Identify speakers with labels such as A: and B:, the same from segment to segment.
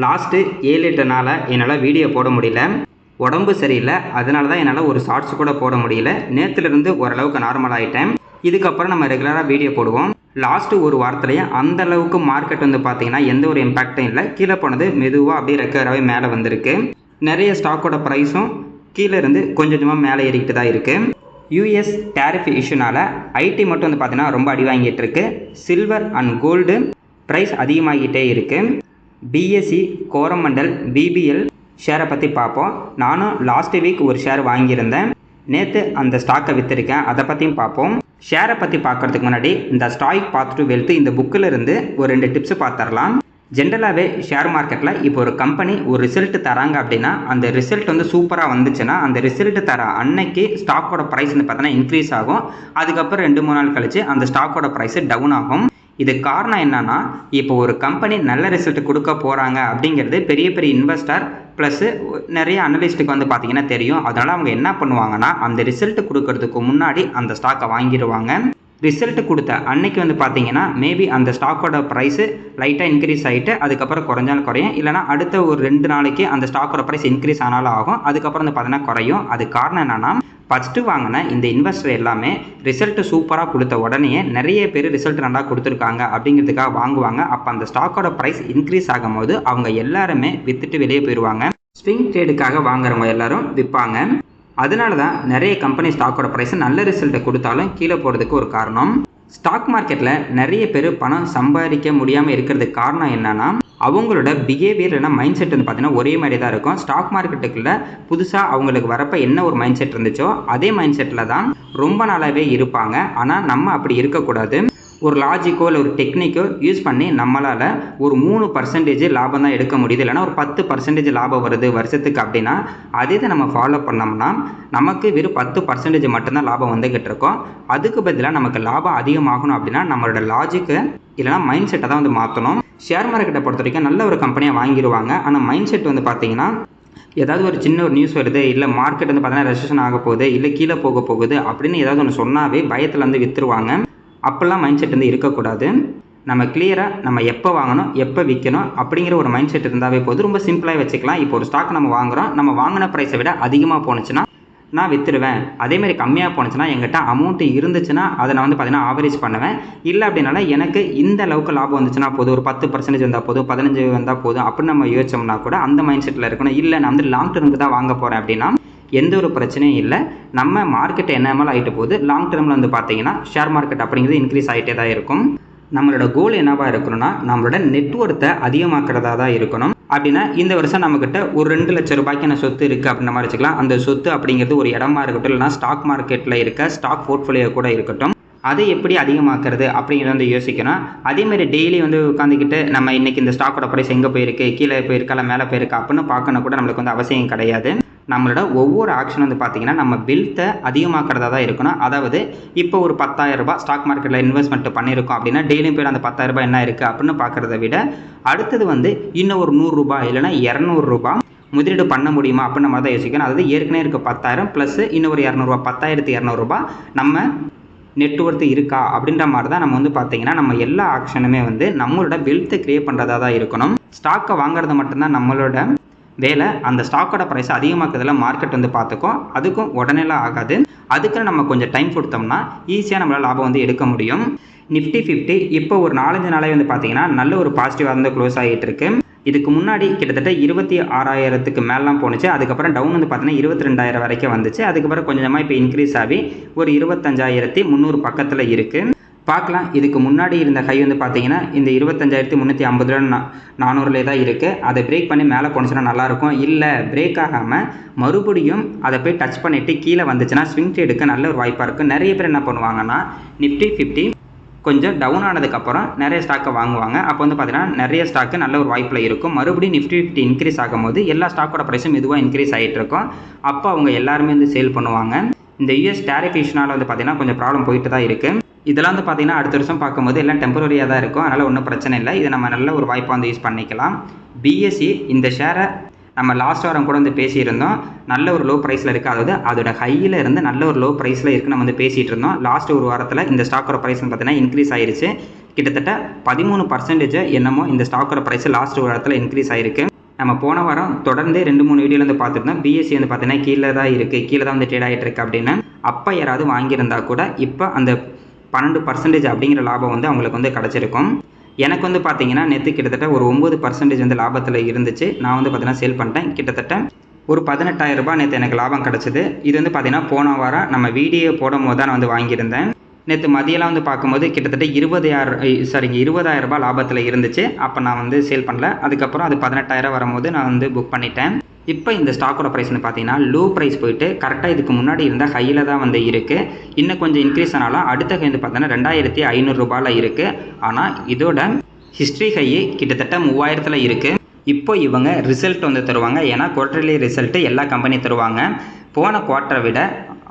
A: Last ஏழு எட்டு நாளாக என்னால் வீடியோ போட முடியல. உடம்பு சரியில்லை. அதனால தான் என்னால் ஒரு ஷார்ட்ஸ் கூட போட முடியல. நேற்றுலேருந்து ஓரளவுக்கு நார்மல் ஆகிட்டேன் இதுக்கப்புறம் நம்ம ரெகுலராக வீடியோ போடுவோம். லாஸ்ட்டு ஒரு வாரத்துலேயே அந்த அளவுக்கு மார்க்கெட் வந்து பார்த்தீங்கன்னா எந்த ஒரு இம்பாக்டும் இல்லை. கீழே போனது மெதுவாக அப்படியே ரெக்கவராகவே மேலே வந்திருக்கு. நிறைய ஸ்டாக்கோட ப்ரைஸும் கீழே இருந்து கொஞ்சம் கொஞ்சமாக மேலே ஏறிக்கிட்டு தான் இருக்குது யூஎஸ் டேரிஃப் இஷ்யூனால் ஐடி மட்டும் வந்து பார்த்தீங்கன்னா ரொம்ப அடி வாங்கிட்டு இருக்கு. சில்வர் அண்ட் கோல்டு ப்ரைஸ் அதிகமாகிட்டே இருக்குது பிஎஸ்சி கோரமண்டல் பிபிஎல் ஷேரை பற்றி பார்ப்போம் நானும் லாஸ்ட் வீக் ஒரு ஷேர் வாங்கியிருந்தேன். நேற்று அந்த ஸ்டாக்கை விற்றுருக்கேன் அதை பற்றியும் பார்ப்போம் ஷேரை பற்றி பார்க்குறதுக்கு முன்னாடி இந்த ஸ்டாக் பார்த்துட்டு வெல்த்து இந்த புக்கில் இருந்து ஒரு ரெண்டு டிப்ஸ் பார்த்துடலாம் ஜென்ரலாகவே ஷேர் மார்க்கெட்டில் இப்போ ஒரு கம்பெனி ஒரு ரிசல்ட் தராங்க அப்படின்னா அந்த ரிசல்ட் வந்து சூப்பராக வந்துச்சுன்னா அந்த ரிசல்ட் தர அன்னைக்கு ஸ்டாக்கோட ப்ரைஸ் வந்து பார்த்தோன்னா இன்க்ரீஸ் ஆகும். அதுக்கப்புறம் ரெண்டு மூணு நாள் கழிச்சு அந்த ஸ்டாக்கோட ப்ரைஸ் டவுன் ஆகும். இது காரணம் என்னன்னா இப்போ ஒரு கம்பெனி நல்ல ரிசல்ட் கொடுக்க போகிறாங்க அப்படிங்கிறது பெரிய பெரிய இன்வெஸ்டர் ப்ளஸ் நிறைய அனலிஸ்ட்டுக்கு வந்து பார்த்தீங்கன்னா தெரியும். அதனால் அவங்க என்ன பண்ணுவாங்கன்னா அந்த ரிசல்ட் கொடுக்கறதுக்கு முன்னாடி அந்த ஸ்டாக்கை வாங்கிடுவாங்க ரிசல்ட் கொடுத்த அன்னைக்கு வந்து பார்த்தீங்கன்னா மேபி அந்த ஸ்டாக்கோட ப்ரைஸு லைட்டாக இன்க்ரீஸ் ஆகிட்டு அதுக்கப்புறம் குறைஞ்சாலும் குறையும். இல்லைனா அடுத்த ஒரு ரெண்டு நாளைக்கு அந்த ஸ்டாக்கோட ப்ரைஸ் இன்க்ரீஸ் ஆனாலும் ஆகும். அதுக்கப்புறம் வந்து பார்த்தீங்கன்னா குறையும். அது காரணம் என்னென்னா ஃபஸ்ட்டு வாங்கின இந்த இன்வெஸ்டர் எல்லாமே ரிசல்ட்டு சூப்பராக கொடுத்த உடனே நிறைய பேர் ரிசல்ட் நல்லா கொடுத்துருக்காங்க அப்படிங்கிறதுக்காக வாங்குவாங்க. அப்போ அந்த ஸ்டாக்கோட ப்ரைஸ் இன்க்ரீஸ் ஆகும்போது அவங்க எல்லாருமே விற்றுட்டு வெளியே போயிடுவாங்க ஸ்விங் ட்ரேடுக்காக வாங்குறவங்க எல்லாரும் விற்பாங்க அதனால தான் நிறைய கம்பெனி ஸ்டாக்கோட ப்ரைஸ் நல்ல ரிசல்ட்டை கொடுத்தாலும் கீழே போகிறதுக்கு ஒரு காரணம். ஸ்டாக் மார்க்கெட்டில் நிறைய பேர் பணம் சம்பாதிக்க முடியாமல் இருக்கிறதுக்கு காரணம் என்னென்னா அவங்களோட பிஹேவியர் இல்லைனா மைண்ட் செட் வந்து பார்த்தீங்கன்னா ஒரே மாதிரி தான் இருக்கும். ஸ்டாக் மார்க்கெட்டுக்குள்ள புதுசாக அவங்களுக்கு வரப்போ என்ன ஒரு மைண்ட் செட் இருந்துச்சோ அதே மைண்ட் செட்டில் தான் ரொம்ப நாளாகவே இருப்பாங்க. ஆனால் நம்ம அப்படி இருக்கக்கூடாது. ஒரு லாஜிக்கோ இல்லை ஒரு டெக்னிக்கோ யூஸ் பண்ணி நம்மளால் ஒரு மூணு பர்சன்டேஜ் லாபம் தான் எடுக்க முடியுது. இல்லைனா ஒரு பத்து பர்சன்டேஜ் லாபம் வருது வருஷத்துக்கு அப்படின்னா அதே இதை நம்ம ஃபாலோ பண்ணோம்னா நமக்கு வெறும் பத்து பர்சன்டேஜ் மட்டும்தான் லாபம் வந்துக்கிட்டு இருக்கோம். அதுக்கு பதிலாக நமக்கு லாபம் அதிகமாகணும் அப்படின்னா நம்மளோட லாஜிக்கை இல்லைனா மைண்ட் செட்டை தான் வந்து மாற்றணும் ஷேர் மார்க்கெட்டை பொறுத்த வரைக்கும் நல்ல ஒரு கம்பெனியாக வாங்கிடுவாங்க ஆனால் மைண்ட் செட் வந்து பார்த்தீங்கன்னா ஏதாவது ஒரு சின்ன ஒரு நியூஸ் வருது இல்லை மார்க்கெட் வந்து பார்த்தீங்கன்னா ரெசிஷன் ஆக போகுது இல்லை கீழே போக போகுது அப்படின்னு ஏதாவது ஒன்று சொன்னாவே பயத்தில் வந்து விற்றுருவாங்க அப்போல்லாம் மைண்ட் செட் வந்து இருக்கக்கூடாது. நம்ம கிளியராக நம்ம எப்போ வாங்கணும் எப்போ விற்கணும் அப்படிங்கிற ஒரு மைண்ட் செட் இருந்தாவே போதும். ரொம்ப சிம்பிளாக வச்சுக்கலாம். இப்போ ஒரு ஸ்டாக் நம்ம வாங்குகிறோம் நம்ம வாங்கின ப்ரைஸை விட அதிகமாக போணுச்சுன்னா நான் விற்றுடுவேன் அதேமாதிரி கம்மியாக போணுச்சுன்னா எங்கிட்ட அமௌண்ட் இருந்துச்சுன்னா அதை நான் வந்து பார்த்தீங்கன்னா ஆவரேஜ் பண்ணுவேன். இல்லை அப்படின்னால எனக்கு இந்த அளவுக்கு லாபம் வந்துச்சுன்னா போதும். ஒரு பத்து பர்சன்டேஜ் வந்தால் போதும். பதினஞ்சு வந்தால் போதும். அப்படின்னு நம்ம யோசிச்சோம்னா கூட அந்த மைண்ட் செட்டில் இருக்கணும். இல்லை நான் வந்து லாங் டர்முக்கு தான் வாங்க போகிறேன் அப்படின்னா எந்த ஒரு பிரச்சனையும் இல்லை. நம்ம மார்க்கெட் என்ன மேலே ஆகிட்டு போகுது? லாங் டேர்மில் வந்து பார்த்தீங்கன்னா ஷேர் மார்க்கெட் அப்படிங்கிறது இன்க்ரீஸ் ஆகிட்டே தான் இருக்கும். நம்மளோட கோல் என்னவாக இருக்கணும்னா நம்மளோட நெட்ஒர்த்தை அதிகமாக்கிறதா தான் இருக்கணும். அப்படின்னா இந்த வருஷம் நம்மக்கிட்ட ஒரு ரெண்டு லட்சம் ரூபாய்க்கான சொத்து இருக்குது அப்படின்ற மாதிரி வச்சுக்கலாம். அந்த சொத்து அப்படிங்கிறது ஒரு இடமா இருக்கட்டும் இல்லைனா ஸ்டாக் மார்க்கெட்டில் இருக்க ஸ்டாக் போர்ட்ஃபோலியோ கூட இருக்கட்டும். அதை எப்படி அதிகமாக்குறது அப்படிங்கிறத வந்து யோசிக்கணும். அதேமாதிரி டெய்லி வந்து உட்காந்துக்கிட்டு நம்ம இன்றைக்கி இந்த ஸ்டாக்கோட ப்ரைஸ் எங்கே போயிருக்கு கீழே போயிருக்கா இல்லை மேலே போயிருக்கா அப்படின்னு பார்க்கணும் கூட நம்மளுக்கு வந்து அவசியம் கிடையாது. நம்மளோட ஒவ்வொரு ஆக்ஷன் வந்து பார்த்தீங்கன்னா நம்ம வெல்த்தை அதிகமாக்கிறதா தான் இருக்கணும். அதாவது இப்போ ஒரு பத்தாயிரம் ரூபாய் ஸ்டாக் மார்க்கெட்டில் இன்வெஸ்ட்மெண்ட் பண்ணியிருக்கோம் அப்படின்னா டெய்லியும் போய் அந்த பத்தாயிரம் ரூபாய் என்ன இருக்குது அப்படின்னு பார்க்குறத விட அடுத்தது வந்து இன்னும் ஒரு நூறுரூபா இல்லைனா இரநூறுபா முதலீடு பண்ண முடியுமா அப்படின்னு நம்ம தான் யோசிக்கணும். அதாவது ஏற்கனவே இருக்க பத்தாயிரம் ப்ளஸ் இன்னும் ஒரு இரநூறுபா பத்தாயிரத்து இரநூறுபா நம்ம நெட்ஒர்த்து இருக்கா அப்படின்ற மாதிரி தான் நம்ம வந்து பார்த்தீங்கன்னா நம்ம எல்லா ஆக்ஷனுமே வந்து நம்மளோட வெல்த்தை க்ரியேட் பண்ணுறதா தான் இருக்கணும். ஸ்டாக்கை வாங்குறது மட்டும்தான் நம்மளோட வேலை. அந்த ஸ்டாக்கோட ப்ரைஸ் அதிகமாக்குறதுல மார்க்கெட் வந்து பார்த்துக்கும் அதுக்கும் உடனேலாம் ஆகாது. அதுக்குன்னு நம்ம கொஞ்சம் டைம் கொடுத்தோம்னா ஈஸியாக நம்மளால் லாபம் வந்து எடுக்க முடியும். நிஃப்டி ஃபிஃப்டி இப்போ ஒரு நாலஞ்சு நாளே வந்து பார்த்தீங்கன்னா நல்ல ஒரு பாசிட்டிவாக வந்து க்ளோஸ் ஆகிட்டு இருக்கு இதுக்கு முன்னாடி கிட்டத்தட்ட இருபத்தி ஆறாயிரத்துக்கு மேலாம் போணுச்சு. அதுக்கப்புறம் டவுன் வந்து பார்த்தீங்கன்னா இருபத்தி ரெண்டாயிரம் வரைக்கும் வந்துச்சு. அதுக்கப்புறம் கொஞ்சமாக இப்போ இன்க்ரீஸ் ஆகி ஒரு இருபத்தஞ்சாயிரத்தி முந்நூறு பக்கத்தில் இருக்குது பார்க்கலாம். இதுக்கு முன்னாடி இருந்த ஹை வந்து பார்த்தீங்கன்னா இந்த இருபத்தஞ்சாயிரத்தி முந்நூற்றி ஐம்பது ரூபா நானூறுலே தான் இருக்குது அதை பிரேக் பண்ணி மேலே போணுச்சுன்னா நல்லாயிருக்கும். இல்லை பிரேக் ஆகாமல் மறுபடியும் அதை போய் டச் பண்ணிவிட்டு கீழே வந்துச்சுன்னா ஸ்விங் ட்ரேடுக்கு நல்ல ஒரு வாய்ப்பாக இருக்கும் நிறைய பேர் என்ன பண்ணுவாங்கன்னா நிஃப்டி ஃபிஃப்டி கொஞ்சம் டவுன் ஆனதுக்கப்புறம் நிறைய ஸ்டாக்கை வாங்குவாங்க. அப்போ வந்து பார்த்தீங்கன்னா நிறைய ஸ்டாக்கு நல்ல ஒரு வாய்ப்பில் இருக்கும். மறுபடியும் நிஃப்டி ஃபிஃப்டி இன்க்ரீஸ் ஆகும்போது எல்லா ஸ்டாக்கோட ப்ரைஸும் இதுவாக இன்க்ரீஸ் ஆகிட்டு இருக்கும். அப்போ அவங்க எல்லாருமே வந்து சேல் பண்ணுவாங்க. இந்த யூஎஸ் டேரிஃப் இஷ்யூனால் வந்து பார்த்தீங்கன்னா கொஞ்சம் ப்ராப்ளம் போயிட்டு தான் இருக்குது இதெல்லாம் வந்து பார்த்தீங்கன்னா அடுத்த வருஷம் பார்க்கும்போது எல்லாம் டெம்பரரியாக தான் இருக்கும். அதனால் ஒன்றும் பிரச்சனை இல்லை. இதை நம்ம நல்ல ஒரு வாய்ப்பாக வந்து யூஸ் பண்ணிக்கலாம். பிஎஸ்சி இந்த ஷேரை நம்ம லாஸ்ட் வாரம் கூட வந்து பேசியிருந்தோம். நல்ல ஒரு லோ ப்ரைஸில் இருக்குது அதாவது அதோட ஹையில் இருந்து நல்ல ஒரு லோ ப்ரைஸில் இருக்குது நம்ம வந்து பேசிகிட்டு இருந்தோம் லாஸ்ட் ஒரு வாரத்தில் இந்த ஸ்டாக்கோட ப்ரைஸ் பார்த்தீங்கன்னா இன்க்ரீஸ் ஆயிருச்சு. கிட்டத்தட்ட பதிமூணு பர்சன்டேஜ் என்னமோ இந்த ஸ்டாக்கோட ப்ரைஸ் லாஸ்ட் ஒரு வாரத்தில் இன்க்ரீஸ் ஆயிருக்கு. நம்ம போன வாரம் தொடர்ந்து ரெண்டு மூணு வீடியோல வந்து பார்த்துருந்தோம் பிஎஸ்சி வந்து பார்த்தீங்கன்னா கீழே தான் இருக்குது கீழே தான் வந்து ட்ரேட் ஆகிட்டு இருக்கு அப்படின்னு. அப்போ யாராவது வாங்கியிருந்தா கூட இப்போ அந்த பன்னெண்டு பர்சன்டேஜ் அப்படிங்கிற லாபம் வந்து அவங்களுக்கு வந்து கிடச்சிருக்கும். எனக்கு வந்து பார்த்தீங்கன்னா நேற்று கிட்டத்தட்ட ஒரு ஒம்பது பர்சன்டேஜ் வந்து லாபத்தில் இருந்துச்சு. நான் வந்து பார்த்தீங்கன்னா சேல் பண்ணிட்டேன். கிட்டத்தட்ட ஒரு பதினெட்டாயிரம் ரூபாய் நேற்று எனக்கு லாபம் கிடச்சிது. இது வந்து பார்த்தீங்கன்னா போன வாரம் நம்ம வீடியோ போடும் போது தான் நான் வந்து வாங்கியிருந்தேன். நேற்று மதியெல்லாம் வந்து பார்க்கும்போது கிட்டத்தட்ட இருபதாயிரம் சாரிங்க இருபதாயிரம் ரூபாய் லாபத்தில் இருந்துச்சு. அப்போ நான் வந்து சேல் பண்ணல. அதுக்கப்புறம் அது பதினெட்டாயிரம் வரும்போது நான் வந்து புக் பண்ணிட்டேன். இப்போ இந்த ஸ்டாக்கோட ப்ரைஸ்னு பார்த்தீங்கன்னா லோ ப்ரைஸ் போயிட்டு கரெக்டாக இதுக்கு முன்னாடி இருந்த ஹையில் தான் வந்து இருக்குது இன்னும் கொஞ்சம் இன்க்ரீஸ் ஆனாலும் அடுத்த ஹை வந்து பார்த்தீங்கன்னா ரெண்டாயிரத்தி ஐநூறுரூபாவில் இருக்குது ஆனால் இதோட ஹிஸ்ட்ரி ஹை கிட்டத்தட்ட மூவாயிரத்தில் இருக்குது இப்போ இவங்க ரிசல்ட் வந்து தருவாங்க. ஏன்னா குவார்டர்லி ரிசல்ட்டு எல்லா கம்பெனி தருவாங்க. போன குவார்ட்டரை விட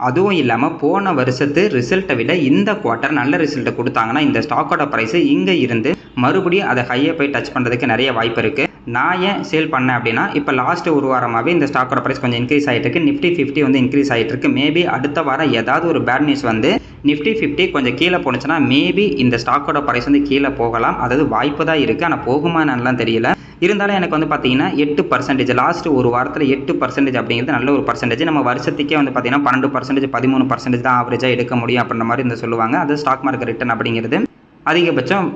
A: அதுவும் இல்லாமல் போன வருஷத்து ரிசல்ட்டை விட இந்த குவார்ட்டர் நல்ல ரிசல்ட்டை கொடுத்தாங்கன்னா இந்த ஸ்டாக்கோட ப்ரைஸு இங்கே இருந்து மறுபடியும் அதை ஹையை போய் டச் பண்ணுறதுக்கு நிறைய வாய்ப்பு இருக்குது நான் ஏன் சேல் பண்ணேன் அப்படின்னா இப்போ லாஸ்ட்டு ஒரு வாரமாகவே இந்த ஸ்டாக்கோட ப்ரைஸ் கொஞ்சம் இன்க்ரீஸ் ஆகிட்டு இருக்கு நிஃப்டி ஃபிஃப்டி வந்து இன்க்ரீஸ் ஆகிட்டு இருக்கு மேபி அடுத்த வாரம் ஏதாவது ஒரு பேட் நியூஸ் வந்து நிஃப்டி ஃபிஃப்டி கொஞ்சம் கீழே போனுச்சுன்னா மேபி இந்த ஸ்டாக்கோட ப்ரைஸ் வந்து கீழே போகலாம். அதாவது வாய்ப்பு தான் இருக்குது ஆனால் போகுமா என்னலாம் தெரியல. இருந்தாலும் எனக்கு வந்து பார்த்தீங்கன்னா எட்டு பர்சன்டேஜ் லாஸ்ட் ஒரு வாரத்தில் எட்டு பர்சன்டேஜ் அப்படிங்கிறது நல்ல ஒரு பர்சன்டேஜ் நம்ம வருஷத்துக்கே வந்து பார்த்தீங்கன்னா பன்னெண்டு பர்சன்டேஜ் பதிமூணு பர்சன்டேஜ் தான் ஆவரேஜாக எடுக்க முடியும் அப்படின்ற மாதிரி இந்த சொல்லுவாங்க. அது ஸ்டாக் மார்க்கெட் ரிட்டர்ன் அப்படிங்கிறது. அதிகபட்சம்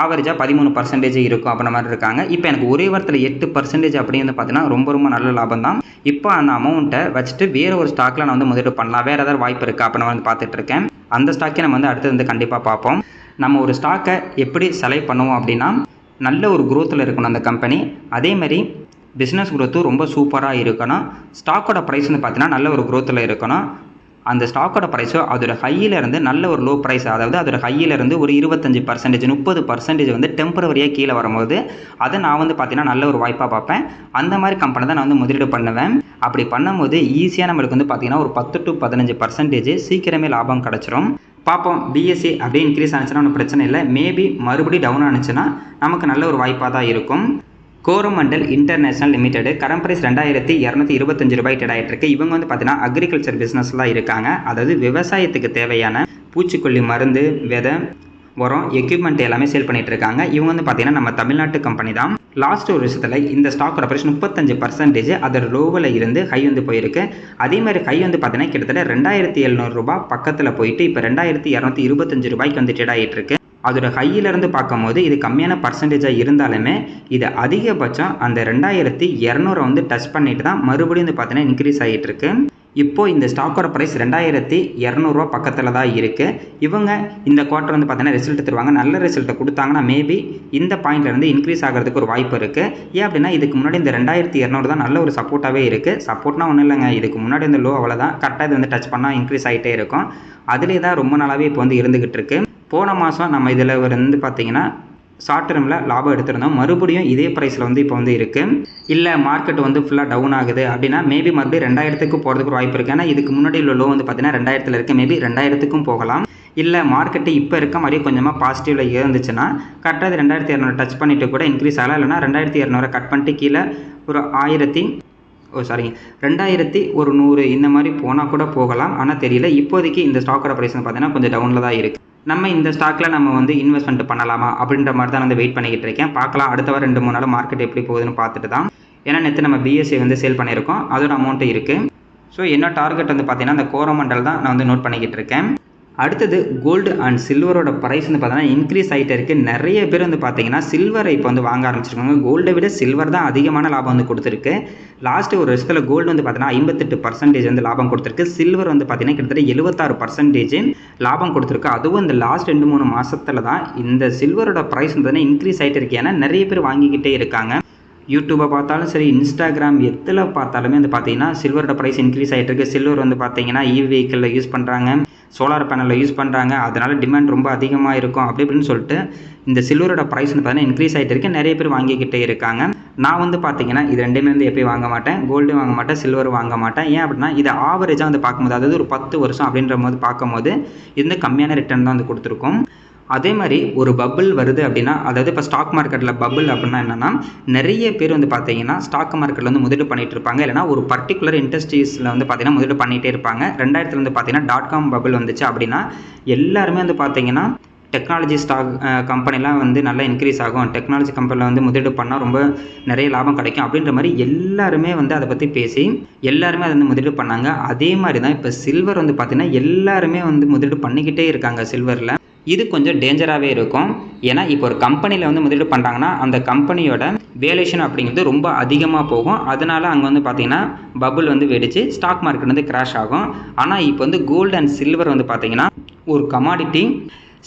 A: ஆவரேஜாக பதிமூணு பர்சன்டேஜ் இருக்கும் அப்படின்ற மாதிரி இருக்காங்க. இப்போ எனக்கு ஒரே வாரத்தில் எட்டு பர்சன்டேஜ் அப்படின்னு பார்த்தீங்கன்னா ரொம்ப ரொம்ப நல்ல லாபம் தான். இப்போ அந்த அமௌண்ட்டை வச்சுட்டு வேறு ஒரு ஸ்டாக்கில் நான் வந்து முதலீடு பண்ணலாம். வேறு ஏதாவது வாய்ப்பு இருக்கா அப்படின்னு வந்து பார்த்துட்டு இருக்கேன். அந்த ஸ்டாக்கை நம்ம வந்து அடுத்து வந்து கண்டிப்பாக பார்ப்போம். நம்ம ஒரு ஸ்டாக்கை எப்படி செலக்ட் பண்ணுவோம் அப்படின்னா நல்ல ஒரு குரோத்தில் இருக்கணும் அந்த கம்பெனி அதே மாதிரி பிஸ்னஸ் குரோத்தும் ரொம்ப சூப்பராக இருக்கணும். ஸ்டாக்கோட ப்ரைஸ் வந்து பார்த்தீங்கன்னா நல்ல ஒரு குரோத்தில் இருக்கணும். அந்த ஸ்டாக்கோட ப்ரைஸோ அதோட ஹையிலேருந்து நல்ல ஒரு லோ ப்ரைஸ் அதாவது அதோட ஹையிலேருந்து ஒரு இருபத்தஞ்சி பர்சன்டேஜ் முப்பது பர்சன்டேஜ் வந்து டெம்பரவரியாக கீழே வரும்போது அதை நான் வந்து பார்த்தீங்கன்னா நல்ல ஒரு வாய்ப்பாக பார்ப்பேன். அந்த மாதிரி கம்பெனி தான் நான் வந்து முதலீடு பண்ணுவேன். அப்படி பண்ணும்போது ஈஸியாக நம்மளுக்கு வந்து பார்த்தீங்கன்னா ஒரு பத்து டு பதினஞ்சு பர்சன்டேஜ் சீக்கிரமே லாபம் கிடச்சிரும். பார்ப்போம் பிஎஸ்சி அப்படியே இன்க்ரீஸ் ஆனிச்சுன்னா ஒன்றும் பிரச்சனை இல்லை. மேபி மறுபடியும் டவுன் ஆனிச்சுன்னா நமக்கு நல்ல ஒரு வாய்ப்பாக தான் இருக்கும். Coromandel International Limited current price ரெண்டாயிரத்தி இரநூத்தி இருபத்தஞ்சு ரூபாய் ட்ரேட் ஆகிட்டு இருக்கு இவங்க வந்து பார்த்தீங்கன்னா அக்ரிகல்ச்சர் பிஸ்னஸ்லாம் இருக்காங்க. அதாவது விவசாயத்துக்கு தேவையான பூச்சிக்கொல்லி மருந்து விதை உரம் எக்யூப்மெண்ட் எல்லாமே சேல் பண்ணிட்டு இருக்காங்க. இவங்க வந்து பார்த்தீங்கன்னா நம்ம தமிழ்நாட்டு கம்பெனி தான். லாஸ்ட் ஒரு வருஷத்தில் இந்த ஸ்டாக்கோட ப்ரைஸ் முப்பத்தஞ்சு பர்சன்டேஜ் அதோட லோவில் இருந்து ஹை வந்து போயிருக்கு. அதே மாதிரி ஹை வந்து பார்த்தீங்கன்னா கிட்டத்தட்ட ரெண்டாயிரத்தி எழுநூறுபா பக்கத்தில் போயிட்டு இப்போ ரெண்டாயிரத்தி இரநூத்தி இருபத்தஞ்சு ரூபாய்க்கு வந்து ட்ரேட் ஆகிட்டு இருக்கு அதோட ஹையிலேருந்து பார்க்கும்போது இது கம்மியான பர்சன்டேஜாக இருந்தாலுமே இது அதிகபட்சம் அந்த ரெண்டாயிரத்தி இரநூறை வந்து டச் பண்ணிட்டு தான் மறுபடியும் வந்து பார்த்தீங்கன்னா இன்க்ரீஸ் ஆகிட்டு இருக்கு. இப்போ இந்த ஸ்டாக்கோட ப்ரைஸ் ரெண்டாயிரத்தி இரநூறுவா பக்கத்தில் தான் இருக்குது இவங்க இந்த குவார்ட்டர் வந்து பார்த்தீங்கன்னா ரிசல்ட் தருவாங்க நல்ல ரிசல்ட்டை கொடுத்தாங்கன்னா மேபி இந்த பாயிண்ட்லேருந்து இன்க்ரீஸ் ஆகிறதுக்கு ஒரு வாய்ப்பு இருக்குது ஏன் அப்படின்னா இதுக்கு முன்னாடி இந்த ரெண்டாயிரத்தி இரநூறு தான் நல்ல ஒரு சப்போர்ட்டாகவே இருக்குது சப்போர்ட்னா ஒன்றும் இல்லைங்க. இதுக்கு முன்னாடி இந்த லோ அவ்வளோதான் கரெக்டாக இது வந்து டச் பண்ணால் இன்க்ரீஸ் ஆகிட்டே இருக்கும். அதிலே தான் ரொம்ப நாளாகவே இப்போ வந்து இருந்துகிட்டு இருக்குது போன மாதம் நம்ம இதில் வந்து பார்த்தீங்கன்னா ஷார்ட் டேர்மில் லாபம் எடுத்திருந்தோம். மறுபடியும் இதே ப்ரைஸில் வந்து இப்போ வந்து இருக்குது இல்லை மார்க்கெட் வந்து ஃபுல்லாக டவுன் ஆகுது. அப்படின்னா மேபி மறுபடியும் ரெண்டாயிரத்துக்கு போகிறதுக்கு ஒரு வாய்ப்பு இருக்குது ஏன்னா இதுக்கு முன்னாடி உள்ள லோ வந்து பார்த்தீங்கன்னா ரெண்டாயிரத்தில் இருக்குது மேபி ரெண்டாயிரத்துக்கும் போகலாம். இல்லை மார்க்கெட்டு இப்போ இருக்க மாதிரியே கொஞ்சமாக பாசிட்டிவில் இருந்துச்சுன்னா கரெக்டாக இது ரெண்டாயிரத்தி இரநூறு டச் பண்ணிவிட்டு கூட இன்க்ரீஸ் ஆகலாம் இல்லைனா ரெண்டாயிரத்தி இரநூறு கட் பண்ணிட்டு கீழே ஒரு ஆயிரத்தி ஓ சாரிங்க ரெண்டாயிரத்தி ஒரு நூறு இந்த மாதிரி போனால் கூட போகலாம். ஆனால் தெரியல. இப்போதைக்கு இந்த ஸ்டாக்கோட ப்ரைஸ் பார்த்தீங்கன்னா கொஞ்சம் டவுனில் தான் இருக்குது நம்ம இந்த ஸ்டாக்கில் நம்ம வந்து இன்வெஸ்ட்மெண்ட் பண்ணலாமா அப்படின்ற மாதிரி தான் வந்து வெயிட் பண்ணிக்கிட்டு இருக்கேன். பார்க்கலாம் அடுத்த வாரம் ரெண்டு மூணு நாள் மார்க்கெட் எப்படி போகுதுன்னு பார்த்துட்டு தான். ஏன்னா நேற்று நம்ம பிஎஸ்சி வந்து சேல் பண்ணியிருக்கோம். அதோட அமௌண்ட்டு இருக்குது ஸோ என்ன டார்கெட் வந்து பார்த்தீங்கன்னா அந்த கோரமண்டல் தான் நான் வந்து நோட் பண்ணிக்கிட்டு இருக்கேன். அடுத்தது கோல்டு அண்ட் சில்வரோட ப்ரைஸ் வந்து பார்த்தீங்கன்னா இன்க்ரீஸ் ஆகிட்டே இருக்குது நிறைய பேர் வந்து பார்த்தீங்கன்னா சில்வரை இப்போ வந்து வாங்க ஆரம்பிச்சிருக்காங்க. கோல்டை விட சில்வர் தான் அதிகமான லாபம் வந்து கொடுத்துருக்கு. லாஸ்ட் ஒரு வருஷத்தில் கோல்டு வந்து பார்த்தீங்கன்னா ஐம்பத்தெட்டு பர்சன்டேஜ் வந்து லாபம் கொடுத்துருக்கு. சில்வர் வந்து பார்த்தீங்கன்னா கிட்டத்தட்ட எழுபத்தாறு பர்சன்டேஜ் லாபம் கொடுத்துருக்கு. அதுவும் இந்த லாஸ்ட் ரெண்டு மூணு மாதத்தில் தான் இந்த சில்வரோட ப்ரைஸ் வந்து பார்த்தீங்கன்னா இன்க்ரீஸ் ஆகிட்டு இருக்கு. ஏன்னா நிறைய பேர் வாங்கிக்கிட்டே இருக்காங்க. யூடியூப்பை பார்த்தாலும் சரி இன்ஸ்டாகிராம் எதில் பார்த்தாலுமே வந்து பார்த்தீங்கன்னா சில்வரோட ப்ரைஸ் இன்க்ரீஸ் ஆகிட்டு இருக்கு. சில்வர் வந்து பார்த்தீங்கன்னா இ வெஹிக்கிளில் யூஸ் பண்ணுறாங்க சோலார் பேனலில் யூஸ் பண்ணுறாங்க அதனால் டிமாண்ட் ரொம்ப அதிகமாக இருக்கும். அப்படி இப்படின்னு சொல்லிட்டு இந்த சில்வரோட ப்ரைஸ் வந்து பார்த்தீங்கன்னா இன்க்ரீஸ் ஆகிட்டு இருக்கு. நிறைய பேர் வாங்கிக்கிட்டே இருக்காங்க. நான் வந்து பார்த்தீங்கன்னா இது ரெண்டுமே வந்து எப்பயும் வாங்க மாட்டேன். கோல்டு வாங்க மாட்டேன். சில்வர் வாங்க மாட்டேன். ஏன் அப்படின்னா இது ஆவரேஜாக வந்து பார்க்கும்போது அதாவது ஒரு பத்து வருஷம் அப்படின்ற போது பார்க்கும்போது இது கம்மியான ரிட்டர்ன் தான் வந்து கொடுத்துருக்கோம். அதே மாதிரி ஒரு பபுள் வருது அப்படின்னா அதாவது இப்போ ஸ்டாக் மார்க்கெட்டில் பபுள் அப்படின்னா என்னென்னா நிறைய பேர் வந்து பார்த்தீங்கன்னா ஸ்டாக் மார்க்கெட்டில் வந்து முதலீடு பண்ணிட்டு இருப்பாங்க. இல்லைனா ஒரு பர்டிகுலர் இண்டஸ்ட்ரீஸில் வந்து பார்த்தீங்கன்னா முதலீடு பண்ணிகிட்டே இருப்பாங்க. ரெண்டாயிரத்தில் வந்து பார்த்தீங்கன்னா டாட் காம் பபுள் வந்துச்சு அப்படின்னா எல்லாருமே வந்து பார்த்தீங்கன்னா டெக்னாலஜி ஸ்டாக் கம்பெனிலாம் வந்து நல்லா இன்க்ரீஸ் ஆகும். டெக்னாலஜி கம்பெனியில் வந்து முதலீடு பண்ணால் ரொம்ப நிறைய லாபம் கிடைக்கும். அப்படின்ற மாதிரி எல்லாருமே வந்து அதை பற்றி பேசி எல்லாருமே அதை வந்து முதலீடு பண்ணாங்க. அதே மாதிரி தான் இப்போ சில்வர் வந்து பார்த்திங்கன்னா எல்லாருமே வந்து முதலீடு பண்ணிக்கிட்டே இருக்காங்க சில்வரில் இது கொஞ்சம் டேஞ்சராகவே இருக்கும். ஏன்னா இப்போ ஒரு கம்பெனியில் வந்து முதலீடு பண்ணுறாங்கன்னா அந்த கம்பெனியோட வேலேஷன் அப்படிங்கிறது ரொம்ப அதிகமாக போகும். அதனால அங்கே வந்து பார்த்திங்கன்னா பபுள் வந்து வெடித்து ஸ்டாக் மார்க்கெட் வந்து கிராஷ் ஆகும். ஆனால் இப்போ வந்து கோல்டு அண்ட் சில்வர் வந்து பார்த்திங்கன்னா ஒரு கமாடிட்டி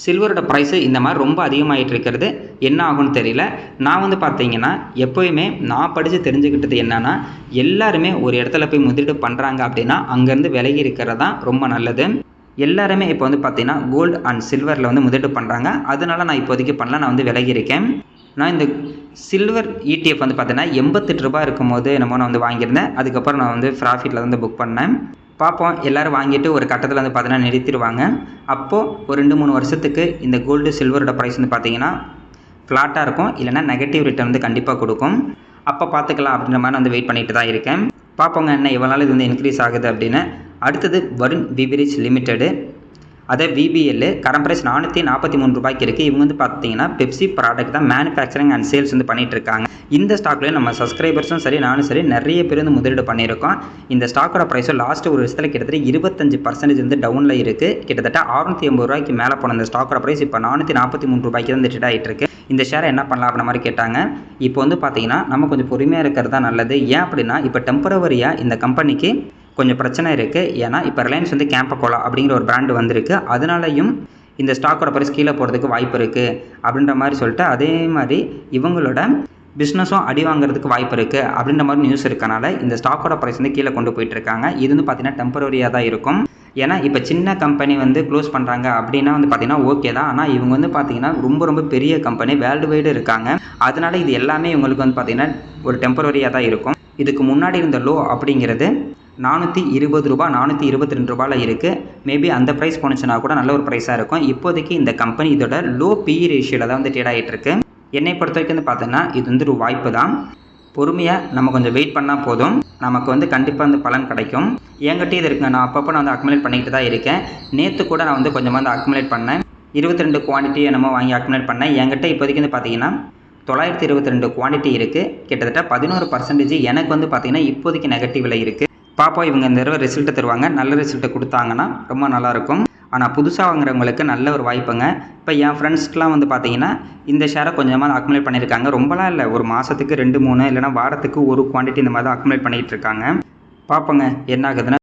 A: சில்வரோட ப்ரைஸு இந்த மாதிரி ரொம்ப அதிகமாகிட்டு இருக்கிறது. என்ன ஆகும்னு தெரியல. நான் வந்து பார்த்தீங்கன்னா எப்போயுமே நான் படித்து தெரிஞ்சுக்கிட்டது என்னென்னா எல்லாருமே ஒரு இடத்துல போய் முதலீடு பண்ணுறாங்க அப்படின்னா அங்கேருந்து விலகி இருக்கிறது தான் ரொம்ப நல்லது. எல்லாருமே இப்போ வந்து பார்த்தீங்கன்னா கோல்டு அண்ட் சில்வரில் வந்து முதலீடு பண்ணுறாங்க அதனால நான் இப்போதைக்கு பண்ணல நான் வந்து விலகி இருக்கேன். நான் இந்த சில்வர் இடிஎஃப் வந்து பார்த்தீங்கன்னா எண்பத்தெட்டு ரூபாய் இருக்கும்போது என்னமோ நான் வந்து வாங்கியிருந்தேன். அதுக்கப்புறம் நான் வந்து ப்ராஃபிட்டில் வந்து புக் பண்ணேன். பார்ப்போம். எல்லோரும் வாங்கிட்டு ஒரு கட்டத்தில் வந்து பார்த்தீங்கன்னா நிறுத்திடுவாங்க. அப்போது ஒரு ரெண்டு மூணு வருஷத்துக்கு இந்த கோல்டு சில்வரோட ப்ரைஸ் வந்து பார்த்தீங்கன்னா ஃப்ளாட்டாக இருக்கும். இல்லைன்னா நெகட்டிவ் ரிட்டர்ன் வந்து கண்டிப்பாக கொடுக்கும். அப்போ பார்த்துக்கலாம் அப்படின்ற மாதிரி நான் வந்து வெயிட் பண்ணிட்டு தான் இருக்கேன். பார்ப்போங்க என்ன இவ்வளோ நாள் இது வந்து இன்க்ரீஸ் ஆகுது அப்படின்னு. அடுத்தது வருண் பிபிரிஜ் லிமிட்டெடு அதே விபிஎல் கரண்ட் ப்ரைஸ் நானூற்றி நாற்பத்தி மூணு ரூபாய்க்கு இருக்குது இவங்க வந்து பார்த்தீங்கன்னா பெப்சி ப்ராடக்ட் தான் மேனுஃபேக்சரிங் அண்ட் சேல்ஸ் வந்து பண்ணிட்டு இருக்காங்க. இந்த ஸ்டாக்லேயும் நம்ம சப்ஸ்கிரைபர்ஸும் சரி நானும் சரி நிறைய பேர் வந்து முதலீடு பண்ணியிருக்கோம். இந்த ஸ்டாக்கோட ப்ரைஸும் லாஸ்ட் ஒரு வருஷத்தில் கிட்டத்தட்ட இருபத்தஞ்சு பர்சன்டேஜ் வந்து டவுனில் இருக்குது கிட்டத்தட்ட அறுநூற்றி எண்பது ரூபாய்க்கு மேலே போன இந்த ஸ்டாக்கோட ப்ரைஸ் இப்போ நானூற்றி நாற்பத்தி மூணு ரூபாய்க்கு தான் ட்ரேட் ஆகிட்டு இருக்கு. இந்த ஷேரை என்ன பண்ணலாம் அப்படின்ற மாதிரி கேட்டாங்க. இப்போ வந்து பார்த்தீங்கன்னா நம்ம கொஞ்சம் பொறுமையாக இருக்கிறது தான் நல்லது. ஏன் அப்படின்னா இப்போ டெம்பரவரியாக இந்த கம்பெனிக்கு கொஞ்சம் பிரச்சனை இருக்குது ஏன்னா இப்போ ரிலையன்ஸ் வந்து கேம்பகோலா அப்படிங்கிற ஒரு பிராண்டு வந்திருக்கு. அதனாலையும் இந்த ஸ்டாக்கோட பிரைஸ் கீழே போகிறதுக்கு வாய்ப்பு இருக்குது அப்படின்ற மாதிரி சொல்லிட்டு அதே மாதிரி இவங்களோட பிஸ்னஸும் அடி வாங்குறதுக்கு வாய்ப்பு இருக்குது அப்படின்ற மாதிரி நியூஸ் இருக்கனால இந்த ஸ்டாக்கோட ப்ரைஸ் வந்து கீழே கொண்டு போயிட்டுருக்காங்க இது வந்து பார்த்தீங்கன்னா டெம்பரரியாக தான் இருக்கும். ஏன்னா இப்போ சின்ன கம்பெனி வந்து க்ளோஸ் பண்ணுறாங்க அப்படின்னா வந்து பார்த்தீங்கன்னா ஓகே தான். ஆனால் இவங்க வந்து பார்த்திங்கன்னா ரொம்ப ரொம்ப பெரிய கம்பெனி வேர்ல்டு வைடு இருக்காங்க. அதனால இது எல்லாமே இவங்களுக்கு வந்து பார்த்திங்கன்னா ஒரு டெம்பரரியாக தான் இருக்கும். இதுக்கு முன்னாடி இருந்த லோ அப்படிங்கிறது நானூற்றி இருபது ரூபா நானூற்றி இருபத்தி ரெண்டு ரூபாயில் இருக்குது மேபி அந்த ப்ரைஸ் போனுச்சுன்னா கூட நல்ல ஒரு ப்ரைஸாக இருக்கும். இப்போதைக்கு இந்த கம்பெனி இதோட லோ பிஇ ரேஷியோவில் தான் வந்து ட்ரேட் ஆகிட்டு இருக்கு. என்னை பொறுத்த வரைக்கும் வந்து பார்த்தோன்னா இது வந்து ஒரு வாய்ப்பு தான். பொறுமையாக நம்ம கொஞ்சம் வெயிட் பண்ணால் போதும். நமக்கு வந்து கண்டிப்பாக வந்து பலன் கிடைக்கும். என்கிட்ட இது இருக்குங்க. நான் அப்பப்போ நான் வந்து அக்குமுலேட் பண்ணிக்கிட்டு தான் இருக்கேன். நேற்று கூட நான் வந்து கொஞ்சமாக வந்து அக்குமுலேட் பண்ணேன். இருபத்தி ரெண்டு குவான்டிட்டி என்னமோ வாங்கி அக்குமுலேட் பண்ணேன். என்கிட்ட இப்போதைக்கு வந்து பார்த்தீங்கன்னா தொள்ளாயிரத்தி இருபத்தி ரெண்டு குவான்டிட்டி இருக்குது கிட்டத்தட்ட பதினோரு பர்சன்டேஜ் எனக்கு வந்து பார்த்தீங்கன்னா இப்போதைக்கு நெகட்டிவில் இருக்குது பார்ப்போம் இவங்க இந்த தடவை ரிசல்ட்டை தருவாங்க. நல்ல ரிசல்ட்டை கொடுத்தாங்கன்னா ரொம்ப நல்லாயிருக்கும். ஆனால் புதுசாக வாங்குறவங்களுக்கு நல்ல ஒரு வாய்ப்புங்க. இப்போ என் ஃப்ரெண்ட்ஸ்க்கெலாம் வந்து பார்த்தீங்கன்னா இந்த ஷேரை கொஞ்சமாக அக்குமுலேட் பண்ணியிருக்காங்க. ரொம்பலாம் இல்லை. ஒரு மாதத்துக்கு ரெண்டு மூணு இல்லைனா வாரத்துக்கு ஒரு குவான்டிட்டி இந்த மாதிரி தான் அக்குமுலேட் பண்ணிகிட்டு இருக்காங்க பார்ப்போங்க என்ன ஆகுதுன்னா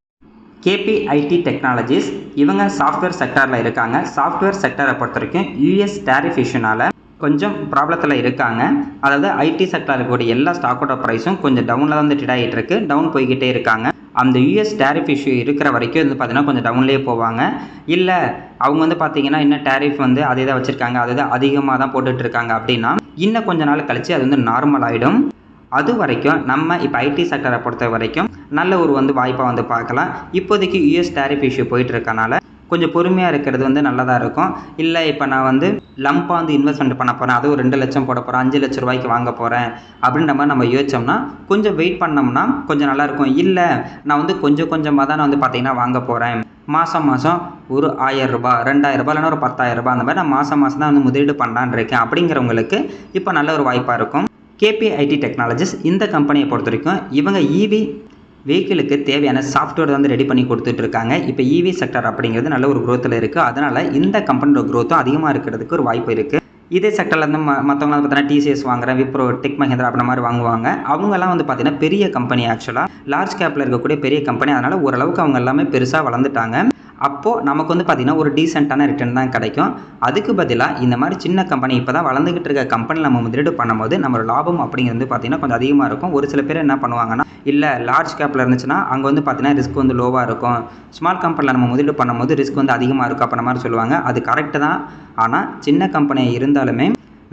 A: கேபிஐடி டெக்னாலஜிஸ் இவங்க சாஃப்ட்வேர் செக்டாரில் இருக்காங்க. சாஃப்ட்வேர் செக்டரை பொறுத்த வரைக்கும் யூஎஸ் டேரிஃப் இஷ்யூனால் கொஞ்சம் ப்ராப்ளத்தில் இருக்காங்க. அதாவது ஐடி செக்டரில் இருக்கக்கூடிய எல்லா ஸ்டாக்கோட ப்ரைஸும் கொஞ்சம் டவுனில் தான் வந்து டிட் ஆகிட்டு இருக்கு டவுன் போய்கிட்டே இருக்காங்க. அந்த யூஎஸ் டேரிஃப் இஷ்யூ இருக்கிற வரைக்கும் வந்து பார்த்தீங்கன்னா கொஞ்சம் டவுன்லேயே போவாங்க. இல்லை அவங்க வந்து பார்த்தீங்கன்னா இன்னும் டேரிஃப் வந்து அதே தான் வச்சுருக்காங்க அது அதிகமாக தான் போட்டுட்டு இருக்காங்க அப்படின்னா இன்னும் கொஞ்ச நாள் கழித்து அது வந்து நார்மல் ஆகிடும் அது வரைக்கும் நம்ம இப்போ ஐடி செக்டரை பொறுத்த வரைக்கும் நல்ல ஒரு வந்து வாய்ப்பாக வந்து பார்க்கலாம். இப்போதைக்கு யூஎஸ் டேரிஃப் இஷ்யூ போயிட்டு இருக்கனால கொஞ்சம் பொறுமையாக இருக்கிறது வந்து நல்லதாக இருக்கும். இல்லை இப்போ நான் வந்து லம்பாக வந்து இன்வெஸ்ட்மெண்ட் பண்ண போகிறேன் அது ஒரு ரெண்டு லட்சம் போட போகிறேன் அஞ்சு லட்ச ரூபாய்க்கு வாங்க போகிறேன் அப்படின்ற மாதிரி நம்ம யோசிச்சோம்னா கொஞ்சம் வெயிட் பண்ணோம்னா கொஞ்சம் நல்லாயிருக்கும் இல்லை நான் வந்து கொஞ்சம் கொஞ்சமாக தான் நான் வந்து பார்த்தீங்கன்னா வாங்க போகிறேன் மாதம் மாதம் ஒரு ஆயிரம் ரூபாய் ரெண்டாயிரம் ரூபாய் இல்லைன்னா ஒரு பத்தாயிரம் ரூபாய் அந்த மாதிரி நான் மாதம் மாதம் தான் வந்து முதலீடு பண்ணலான் இருக்கேன். அப்படிங்கிறவங்களுக்கு இப்போ நல்ல ஒரு வாய்ப்பாக இருக்கும். கேபிஐடி டெக்னாலஜிஸ் இந்த கம்பெனியை பொறுத்த வரைக்கும் இவங்க இவி வெஹிக்கிளுக்கு தேவையான சாஃப்ட்வேர் வந்து ரெடி பண்ணி கொடுத்துட்ருக்காங்க. இப்போ இவி செக்டர் அப்படிங்கிறது நல்ல ஒரு குரோத்தில் இருக்குது அதனால் இந்த கம்பெனியோட குரோத்தும் அதிகமாக இருக்கிறதுக்கு ஒரு வாய்ப்பு இருக்குது இதே செக்டரில் இருந்து ம மற்றவங்க வந்து பார்த்தீங்கன்னா டிசிஎஸ் வாங்குறேன் விப்ரோ டெக் மஹேந்திரா அப்படின்ற மாதிரி வாங்குவாங்க. அவங்கெல்லாம் வந்து பார்த்தீங்கன்னா பெரிய கம்பெனி ஆக்சுவலாக லார்ஜ் கேப்பில் இருக்கக்கூடிய பெரிய கம்பெனி அதனால் ஓரளவுக்கு அவங்க எல்லாமே பெருசாக வளர்ந்துட்டாங்க. அப்போது நமக்கு வந்து பார்த்திங்கன்னா ஒரு டீசெண்டான ரிட்டர்ன் தான் கிடைக்கும். அதுக்கு பதிலாக இந்த மாதிரி சின்ன கம்பெனி இப்போ தான் வளர்ந்துக்கிட்டு இருக்க கம்பெனி நம்ம முதலீடு பண்ணும்போது நம்ம லாபம் அப்படிங்கிறது வந்து பார்த்திங்கன்னா கொஞ்சம் அதிகமாக இருக்கும். ஒரு சில பேர் என்ன பண்ணுவாங்கன்னா இல்லை லார்ஜ் கேப்பில் இருந்துச்சுன்னா அங்கே வந்து பார்த்திங்கன்னா ரிஸ்க் வந்து லோவாக இருக்கும். ஸ்மால் கம்பெனியில் நம்ம முதலீடு பண்ணும்போது ரிஸ்க் வந்து அதிகமாக இருக்கும் அப்படின்ற மாதிரி சொல்லுவாங்க. அது கரெக்டு தான். ஆனால் சின்ன கம்பெனி இருந்தாலுமே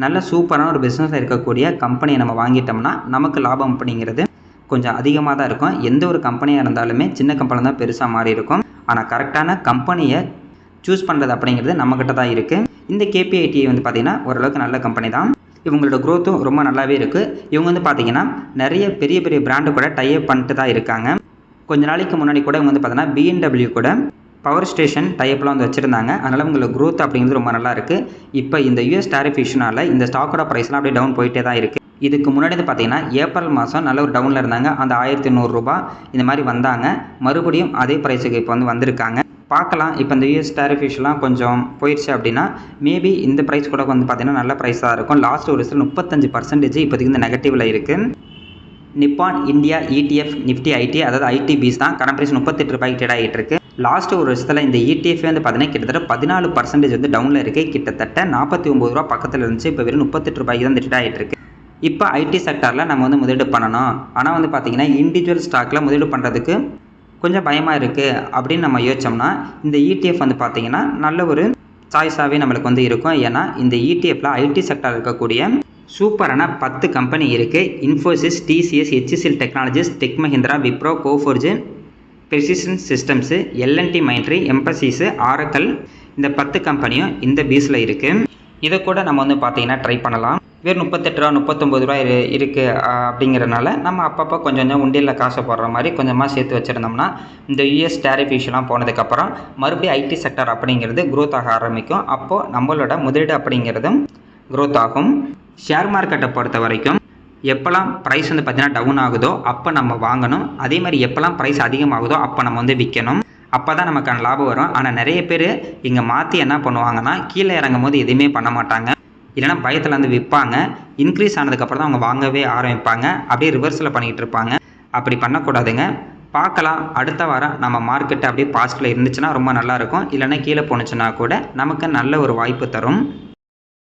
A: நல்ல சூப்பரான ஒரு பிஸ்னஸில் இருக்கக்கூடிய கம்பெனியை நம்ம வாங்கிட்டோம்னா நமக்கு லாபம் அப்படிங்கிறது கொஞ்சம் அதிகமாக தான் இருக்கும். எந்த ஒரு கம்பெனியாக இருந்தாலுமே சின்ன கம்பெனி தான் பெருசாக மாறி இருக்கும். ஆனால் கரெக்டான கம்பெனியை சூஸ் பண்ணுறது அப்படிங்கிறது நம்மக்கிட்ட தான் இருக்குது இந்த கேபிஐடி வந்து பார்த்திங்கன்னா ஓரளவுக்கு நல்ல கம்பெனி தான். இவங்களோட க்ரோத்தும் ரொம்ப நல்லாவே இருக்குது இவங்க வந்து பார்த்திங்கன்னா நிறைய பெரிய பெரிய பிராண்டு கூட டைப் பண்ணிட்டு தான் இருக்காங்க. கொஞ்ச நாளைக்கு முன்னாடி கூட இவங்க வந்து பார்த்தீங்கன்னா பிஎன்டபிள்யூ கூட பவர் ஸ்டேஷன் டைப்லாம் வந்து வச்சுருந்தாங்க. அதனால் உங்களுக்கு க்ரோத் அப்படிங்கிறது ரொம்ப நல்லா இருக்குது இப்போ இந்த யூஎஸ் டேரிஃப் இந்த ஸ்டாக்கோட ப்ரைஸ்லாம் அப்படியே டவுன் போயிட்டே தான் இருக்குது இதுக்கு முன்னாடி வந்து பார்த்தீங்கன்னா ஏப்ரல் மாதம் நல்ல ஒரு டவுனில் இருந்தாங்க. அந்த ஆயிரத்தி நூறுரூபா இந்த மாதிரி வந்தாங்க. மறுபடியும் அதே ப்ரைஸுக்கு இப்போ வந்து வந்திருக்காங்க. பார்க்கலாம் இப்போ இந்த யூஎஸ் டேரிஃப் இஷ்யூலாம் கொஞ்சம் போயிடுச்சு அப்படின்னா மேபி இந்த ப்ரைஸ் கூட வந்து பார்த்தீங்கன்னா நல்ல ப்ரைஸாக இருக்கும். லாஸ்ட் ஒரு சில முப்பத்தஞ்சு பர்சன்டேஜ் இப்போதைக்கு இந்த நெகட்டிவில் இருக்குது Nippon India ETF Nifty IT அதாவது ஐடி பீஸ் தான். கரண்ட் ப்ரைஸ் முப்பத்தெட்டு ரூபாய்க்கு ட்ரேட் ஆகிட்டு இருக்கு. லாஸ்ட் ஒரு வருஷத்தில் இந்த இடிஎஃப் வந்து பார்த்தீங்கன்னா கிட்டத்தட்ட பதினாலு பர்சன்டேஜ் வந்து டவுனில் இருக்கு. கிட்டத்தட்ட நாற்பத்தி ஒம்பது ரூபா பக்கத்தில் இருந்துச்சு. இப்போ வெறும் முப்பத்தெட்டு ரூபாய்க்கு தான் ட்ரேட் ஆகிட்டு இருக்கு. இப்போ ஐடி செக்டாரில் நம்ம வந்து முதலீடு பண்ணணும். ஆனால் வந்து பார்த்திங்கன்னா இண்டிவிஜுவல் ஸ்டாக்கில் முதலீடு பண்ணுறதுக்கு கொஞ்சம் பயமாக இருக்குது அப்படின்னு நம்ம யோசிச்சோம்னா இந்த இடிஎஃப் வந்து பார்த்திங்கன்னா நல்ல ஒரு சாய்ஸாகவே நம்மளுக்கு வந்து இருக்கும். ஏன்னா இந்த இடிஎஃப்பில் ஐடி செக்டார் இருக்கக்கூடிய சூப்பரான பத்து கம்பெனி இருக்குது Infosys TCS HCL technologies tech Mahindra Wipro Coforge precision systems L and T Mindtree Mphasis Oracle இந்த பத்து கம்பெனியும் இந்த பீஸில் இருக்குது இதை கூட நம்ம வந்து பார்த்திங்கன்னா ட்ரை பண்ணலாம். வெறும் முப்பத்தெட்டு ரூபா முப்பத்தொம்பது ரூபா இரு இருக்குது அப்படிங்கிறனால நம்ம அப்பப்போ கொஞ்சம் கொஞ்சம் உண்டியலில் காசை போடுற மாதிரி கொஞ்சமாக சேர்த்து வச்சுருந்தோம்னா இந்த யூஎஸ் டேரிஃப் இஷ்யூலாம் போனதுக்கப்புறம் மறுபடியும் ஐடி செக்டர் அப்படிங்கிறது க்ரோத் ஆக ஆரம்பிக்கும். அப்போது நம்மளோட முதலீடு அப்படிங்கிறதும் க்ரோத் ஆகும். ஷேர் மார்க்கெட்டை பொறுத்த வரைக்கும் எப்போல்லாம் ப்ரைஸ் வந்து பார்த்தீங்கன்னா டவுன் ஆகுதோ அப்போ நம்ம வாங்கணும். அதே மாதிரி எப்போல்லாம் ப்ரைஸ் அதிகமாகுதோ அப்போ நம்ம வந்து விற்கணும். அப்போ தான் நமக்கான லாபம் வரும். ஆனால் நிறைய பேர் இங்கே மாற்றி என்ன பண்ணுவாங்கன்னா கீழே இறங்கும் போது எதுவுமே பண்ண மாட்டாங்க. இல்லைன்னா பயத்தில் வந்து விற்பாங்க. இன்க்ரீஸ் ஆனதுக்கப்புறம் தான் அவங்க வாங்கவே ஆரம்பிப்பாங்க. அப்படியே ரிவர்ஸில் பண்ணிகிட்டு இருப்பாங்க. அப்படி பண்ணக்கூடாதுங்க. பார்க்கலாம். அடுத்த வாரம் நம்ம மார்க்கெட்டு அப்படியே பாசிட்டிவில் இருந்துச்சுன்னா ரொம்ப நல்லாயிருக்கும் இல்லைன்னா கீழே போணுச்சுன்னா கூட நமக்கு நல்ல ஒரு வாய்ப்பு தரும்.